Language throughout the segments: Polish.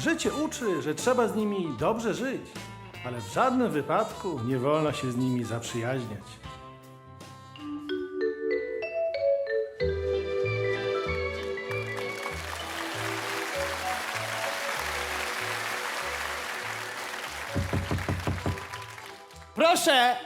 Życie uczy, że trzeba z nimi dobrze żyć, ale w żadnym wypadku nie wolno się z nimi zaprzyjaźniać. Proszę!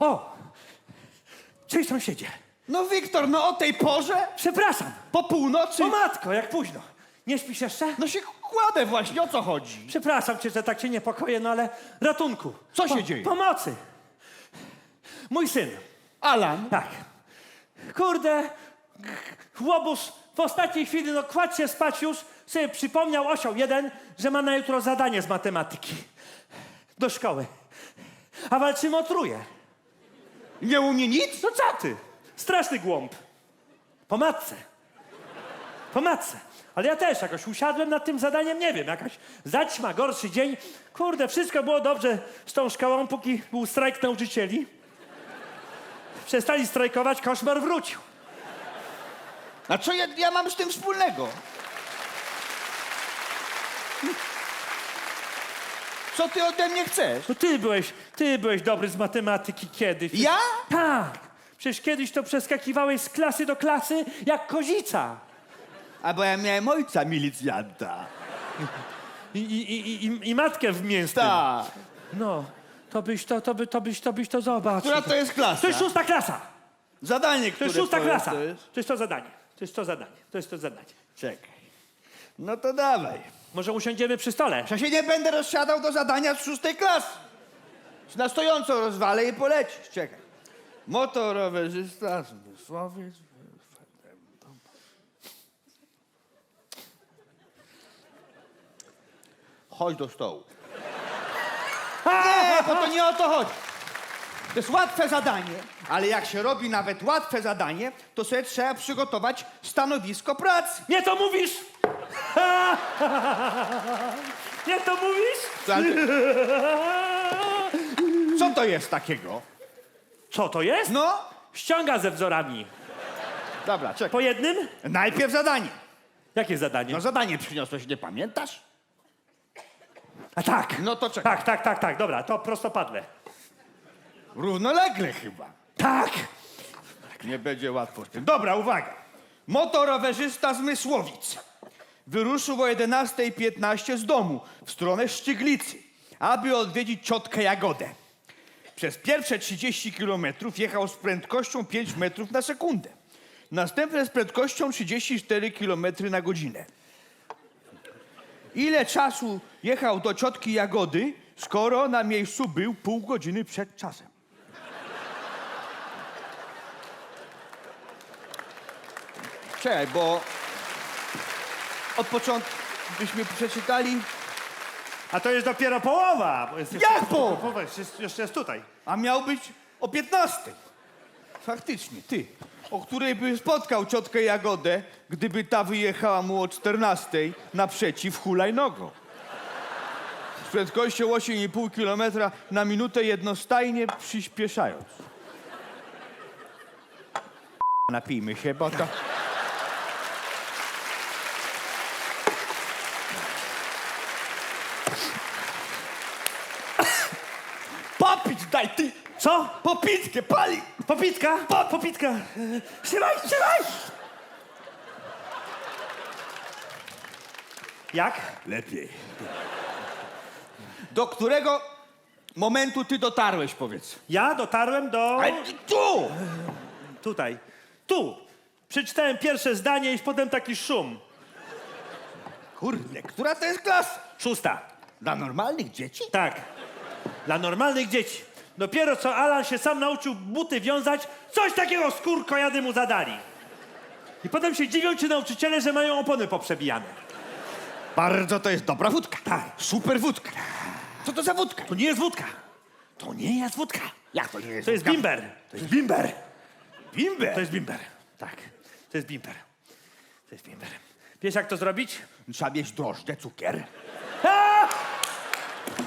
O! Cześć sąsiedzie. No Wiktor, no o tej porze? Przepraszam. Po północy? O matko, jak późno. Nie śpisz jeszcze? No się kładę właśnie, o co chodzi? Przepraszam cię, że tak cię niepokoję, no ale ratunku. Co się dzieje? Pomocy. Mój syn. Alan? Tak. Kurde, łobuz w ostatniej chwili, no kładź się spać już, sobie przypomniał osioł jeden, że ma na jutro zadanie z matematyki. Do szkoły. A walczymy o truje. Nie umie nic? No co ty? Straszny głąb. Po matce. Po matce. Ale ja też jakoś usiadłem nad tym zadaniem, nie wiem, jakaś zaćma, gorszy dzień. Kurde, wszystko było dobrze z tą szkołą, póki był strajk nauczycieli. Przestali strajkować, koszmar wrócił. A co ja, ja mam z tym wspólnego? Co ty ode mnie chcesz? No ty byłeś, ty byłeś dobry z matematyki kiedyś. Ja? Tak. Przecież kiedyś to przeskakiwałeś z klasy do klasy jak kozica. A bo ja miałem ojca milicjanta. I, i, i, i, matkę w mięsnym. No, to byś to, to, by, to byś, to byś to zobaczył. Która to jest klasa? To jest szósta klasa. Zadanie, To które jest szósta klasa. To jest? To jest to zadanie. To jest to zadanie. To jest to zadanie. Czekaj. No to dawaj. Może usiądziemy przy stole? Ja się nie będę rozsiadał do zadania z szóstej klasy. Na stojąco rozwalę i polecisz. Czekaj. Motorowerzysta, zmysłowiec. Chodź do stołu. Nie, bo to nie o to chodzi. To jest łatwe zadanie, ale jak się robi nawet łatwe zadanie, to sobie trzeba przygotować stanowisko pracy. Nie to mówisz! Nie to mówisz? Co to jest takiego? Co to jest? No, Ściąga ze wzorami. dobra, czekaj. Po jednym? Najpierw zadanie. Jakie zadanie? No zadanie przyniosłeś, nie pamiętasz? A tak. No to czekaj. Tak, tak, tak, tak. Dobra, to prostopadle. Równolegle chyba. Tak! Nie będzie łatwo z tym. Dobra, uwaga. Motorowerzysta z Mysłowic wyruszył o 11.15 z domu w stronę Szczyglicy, aby odwiedzić ciotkę Jagodę. Przez pierwsze 30 kilometrów jechał z prędkością 5 metrów na sekundę. Następne z prędkością 34 kilometry na godzinę. Ile czasu jechał do ciotki Jagody, skoro na miejscu był pół godziny przed czasem? Czekaj, bo od początku byśmy przeczytali, A to jest dopiero połowa. Bo jest Jak połowa? Połowa jeszcze jest, jeszcze jest tutaj. a miał być o 15. Faktycznie, ty, o której by spotkał ciotkę Jagodę, gdyby ta wyjechała mu o 14 naprzeciw hulajnogą. Z prędkością 8,5 km na minutę jednostajnie przyspieszając. Napijmy się, bo to... Popić daj, ty! Co? Popitkę, pali! Popitka? Po, popitka. Trzymaj, trzymaj! Jak? Lepiej. Do którego momentu ty dotarłeś, powiedz? Ja dotarłem do... Ale tu! Tutaj. Tu. Przeczytałem pierwsze zdanie i potem taki szum. Kurde, która to jest klasa? Szósta. Dla normalnych dzieci? Tak. Dla normalnych dzieci. Dopiero co Alan się sam nauczył buty wiązać, coś takiego skórkojady mu zadali. I potem się dziwią ci nauczyciele, że mają opony poprzebijane. Bardzo to jest dobra wódka. Tak. Super wódka. Co to za wódka? To nie jest wódka. To nie jest wódka. Jak to nie jest To jest wódka? bimber. To jest bimber. Bimber? To jest bimber. Tak. To jest bimber. To jest bimber. Wiesz jak to zrobić? Trzeba mieć drożdże, cukier. A!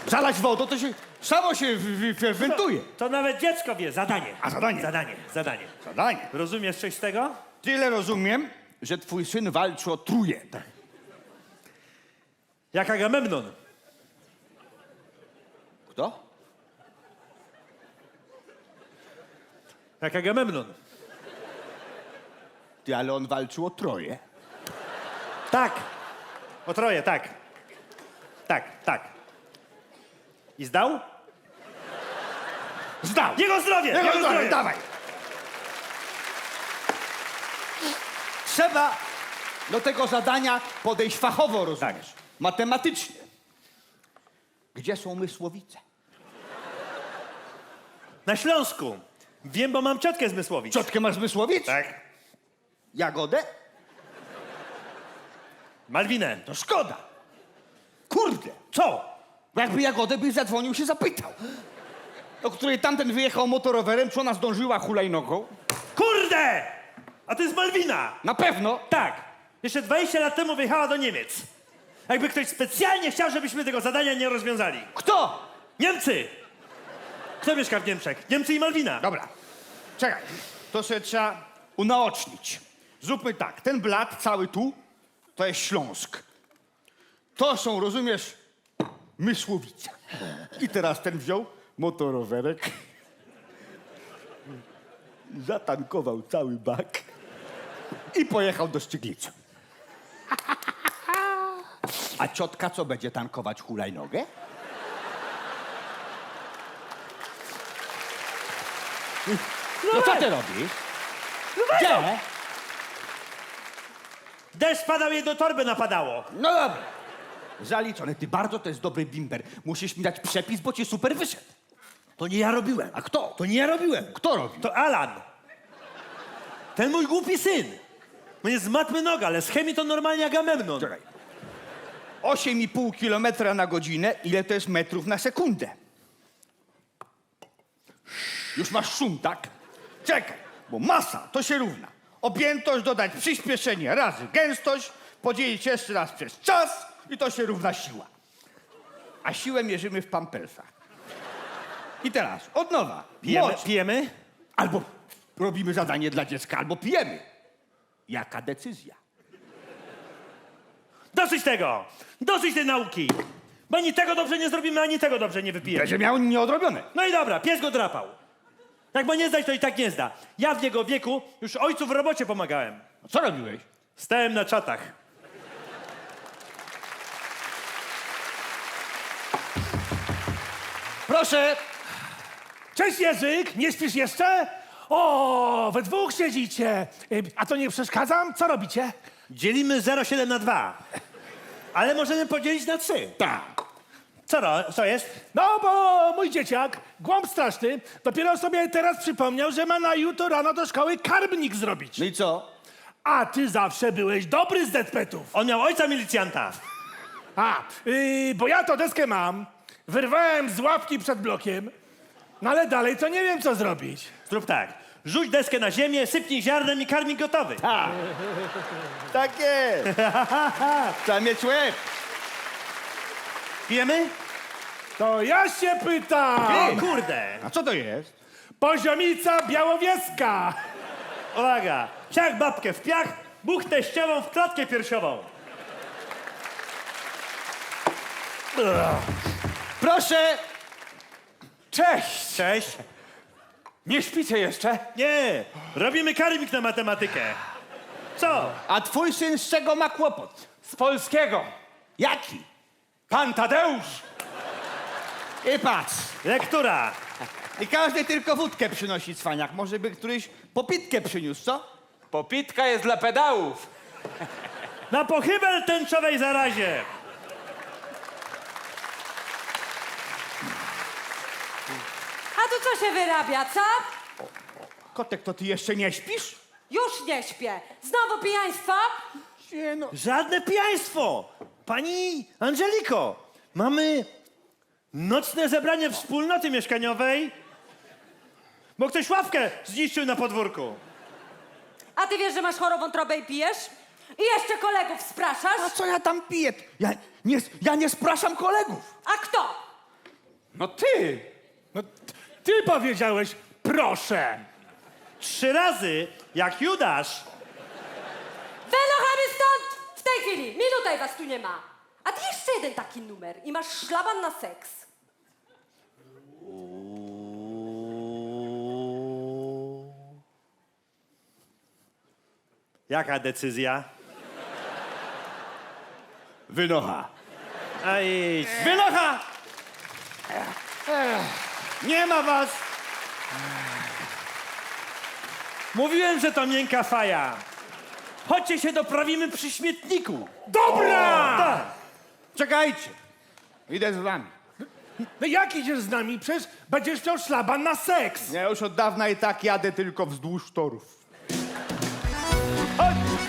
Zalać wodą, to się samo się wy- fermentuje. To nawet dziecko wie. Zadanie. A, zadanie. Zadanie. Zadanie. Zadanie. Rozumiesz coś z tego? Tyle rozumiem, że twój syn walczy o truje. Tak. Jak Agamemnon. Kto? Jak Agamemnon. Ty, ale on walczył o Troję. Tak. O troje, tak. Tak, tak. I zdał? Zdał! Jego zdrowie! Jego zdrowie, dawaj! Trzeba do tego zadania podejść fachowo, rozumiesz? Matematycznie. Gdzie są Mysłowice? Na Śląsku. Wiem, bo mam ciotkę z Mysłowic. Ciotkę masz Mysłowic? Tak. Jagodę? Malwinę. To szkoda. Kurde. Co? Bo jakby Jagodę by zadzwonił się zapytał. Do której tamten wyjechał motorowerem, czy ona zdążyła hulajnogą? Kurde! A to jest Malwina. Na pewno. Tak. Jeszcze 20 lat temu wyjechała do Niemiec. Jakby ktoś specjalnie chciał, żebyśmy tego zadania nie rozwiązali. Kto? Niemcy! Kto mieszka w Niemczech? Niemcy i Malwina. Dobra. Czekaj. To sobie trzeba unaocznić. Zróbmy tak. Ten blat cały tu to jest Śląsk. To są, rozumiesz, Mysłowice. I teraz ten wziął motorowerek. Zatankował cały bak i pojechał do Szczyglicy. A ciotka co będzie tankować hulajnogę? No co ty robisz? Gdzie? Deszcz padał, jej do torby napadało. No dobra. Zaliczone. Ty bardzo to jest dobry bimber. Musisz mi dać przepis, bo ci super wyszedł. To nie ja robiłem. A kto? To nie ja robiłem. Kto robi? To Alan. Ten mój głupi syn. On jest z matmy noga, ale z chemii to normalnie Agamemnon. Czekaj. 8,5 kilometra na godzinę. Ile to jest metrów na sekundę? Już masz szum, tak? Czekaj, bo masa to się równa. Objętość dodać przyspieszenie razy gęstość, podzielić jeszcze raz przez czas i to się równa siła. A siłę mierzymy w pampersach. I teraz, od nowa. Pijemy? Moc. Pijemy? Albo robimy zadanie dla dziecka, albo pijemy. Jaka decyzja? Dosyć tego! Dosyć tej nauki! Bo ani tego dobrze nie zrobimy, ani tego dobrze nie wypijemy. Będzie miał nieodrobione. No i dobra, pies go drapał. Jak ma nie zdać, to i tak nie zda. Ja w jego wieku już ojcu w robocie pomagałem. Co robiłeś? Stałem na czatach. Proszę, Cześć Jerzyk, nie śpisz jeszcze? O, we dwóch siedzicie. Y, A to nie przeszkadzam? Co robicie? Dzielimy 0,7 na 2. Ale możemy podzielić na 3. tak. Co, ro- co jest? No, bo mój dzieciak, głąb straszny, dopiero sobie teraz przypomniał, że ma na jutro rano do szkoły karbnik zrobić. No i co? A ty zawsze byłeś dobry z detpetów. On miał ojca milicjanta. A, yy, bo ja to deskę mam. Wyrwałem z ławki przed blokiem, no ale dalej to nie wiem, co zrobić. Zrób tak. Rzuć deskę na ziemię, sypnij ziarnem i karmik gotowy. Tak jest. Trzeba mieć łeb. Pijemy? To ja się pytam. O kurde. A co to jest? Poziomica białowieska. Uwaga. Siak babkę w piach, buch teściową w klatkę piersiową. Proszę. Cześć. Cześć. Nie śpicie jeszcze? Nie, robimy karmik na matematykę. Co? A twój syn z czego ma kłopot? Z polskiego. Jaki? Pan Tadeusz. I patrz. Lektura. I każdy tylko wódkę przynosi cwaniak. Może by któryś popitkę przyniósł, co? Popitka jest dla pedałów. Na pochybel tęczowej zarazie. A co się wyrabia, co? Kotek, to ty jeszcze nie śpisz? Już nie śpię. Znowu pijaństwo? Nie no. Żadne pijaństwo. Pani Angeliko, mamy nocne zebranie wspólnoty mieszkaniowej, bo ktoś ławkę zniszczył na podwórku. A ty wiesz, że masz chorą wątrobę i pijesz? I jeszcze kolegów A spraszasz? co ja tam piję? Ja nie, ja nie spraszam kolegów. A kto? No ty. No, t- ty powiedziałeś, proszę. Trzy razy, jak Judasz, Wynochamy stąd! W tej chwili! Minutę was tu nie ma! A ty jeszcze jeden taki numer i masz szlaban na seks. Jaka decyzja? Wynocha. A idź. Wynocha! Nie ma was! Mówiłem, że to miękka faja. Chodźcie się doprawimy przy śmietniku. Dobra! Tak. Czekajcie. Idę z wami. No jak idziesz z nami? Przecież będziesz miał szlaban na seks. Ja już od dawna i tak jadę tylko wzdłuż torów. Chodź!